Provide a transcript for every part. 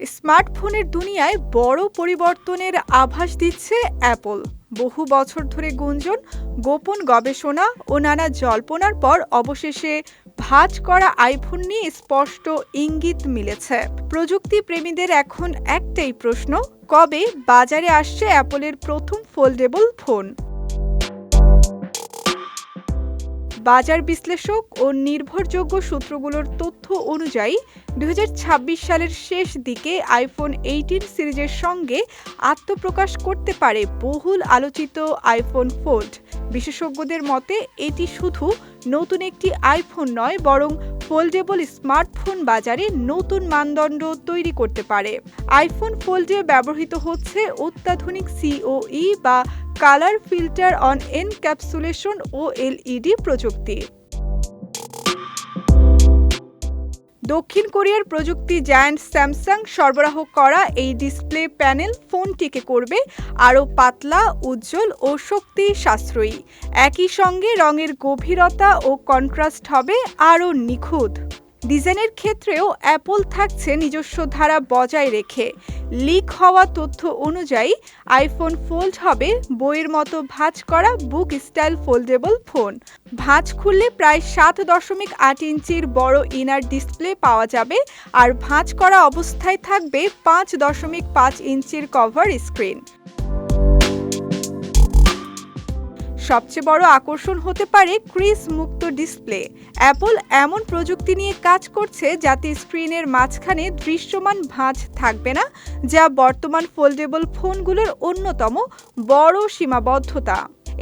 স্মার্টফোনের দুনিয়ায় বড় পরিবর্তনের আভাস দিচ্ছে অ্যাপল। বহু বছর ধরে গুঞ্জন, গোপন গবেষণা ও নানা জল্পনার পর অবশেষে ভাঁজ করা আইফোন নিয়ে স্পষ্ট ইঙ্গিত মিলেছে। প্রযুক্তি প্রেমীদের এখন একটাই প্রশ্ন, কবে বাজারে আসছে অ্যাপলের প্রথম ফোল্ডেবল ফোন? বাজার বিশ্লেষক ও নির্ভরযোগ্য সূত্রগুলোর তথ্য অনুযায়ী দুই হাজার ছাব্বিশ সালের শেষ দিকে আইফোন এইটিন সিরিজের সঙ্গে আত্মপ্রকাশ করতে পারে বহুল আলোচিত আইফোন ফোল্ড। বিশেষজ্ঞদের মতে, এটি শুধু নতুন একটি আইফোন নয়, বরং ফোল্ডেবল স্মার্টফোন বাজারে নতুন মানদণ্ড তৈরি করতে পারে। আইফোন ফোল্ডে ব্যবহৃত হচ্ছে অত্যাধুনিক সিওই বা কালার ফিল্টার অন এনক্যাপসুলেশন ও এলইডি প্রযুক্তি। দক্ষিণ কোরিয়ার প্রযুক্তি জায়ান্ট স্যামসাং সরবরাহ করা এই ডিসপ্লে প্যানেল ফোনটিকে করবে আরও পাতলা, উজ্জ্বল ও শক্তি সাশ্রয়ী। একই সঙ্গে রঙের গভীরতা ও কন্ট্রাস্ট হবে আরও নিখুঁত। ডিজাইনের ক্ষেত্রেও অ্যাপল থাকছে নিজস্ব ধারা বজায় রেখে। লিক হওয়া তথ্য অনুযায়ী আইফোন ফোল্ড হবে বইয়ের মতো ভাঁজ করা বুক স্টাইল ফোল্ডেবল ফোন ভাঁজ খুললে প্রায় সাত দশমিক আট ইঞ্চির বড় ইনার ডিসপ্লে পাওয়া যাবে আর ভাঁজ করা অবস্থায় থাকবে পাঁচ দশমিক পাঁচ ইঞ্চির কভার স্ক্রিন সবচেয়ে বড় আকর্ষণ হতে পারে ক্রিস মুক্ত ডিসপ্লে। অ্যাপল এমন প্রযুক্তি নিয়ে কাজ করছে যাতে স্ক্রিনের মাঝখানে দৃশ্যমান ভাঁজ থাকবে না, যা বর্তমান ফোল্ডেবল ফোনগুলোর অন্যতম বড় সীমাবদ্ধতা।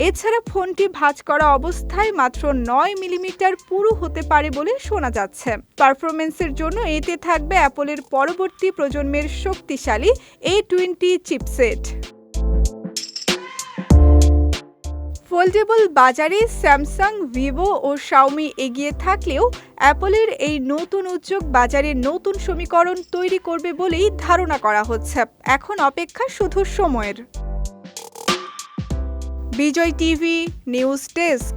এছাড়া ফোনটি ভাঁজ করা অবস্থায় মাত্র নয় মিলিমিটার পুরু হতে পারে বলে শোনা যাচ্ছে। পারফরমেন্সের জন্য এতে থাকবে অ্যাপলের পরবর্তী প্রজন্মের শক্তিশালী এ টোয়েন্টি চিপসেট ফোল্ডেবল বাজারে স্যামসাং ভিভো ও শাওমি এগিয়ে থাকলেও অ্যাপলের এই নতুন উদ্যোগ বাজারে নতুন সমীকরণ তৈরি করবে বলেই ধারণা করা হচ্ছে। এখন অপেক্ষা শুধু সময়ের। Bijoy TV, news desk.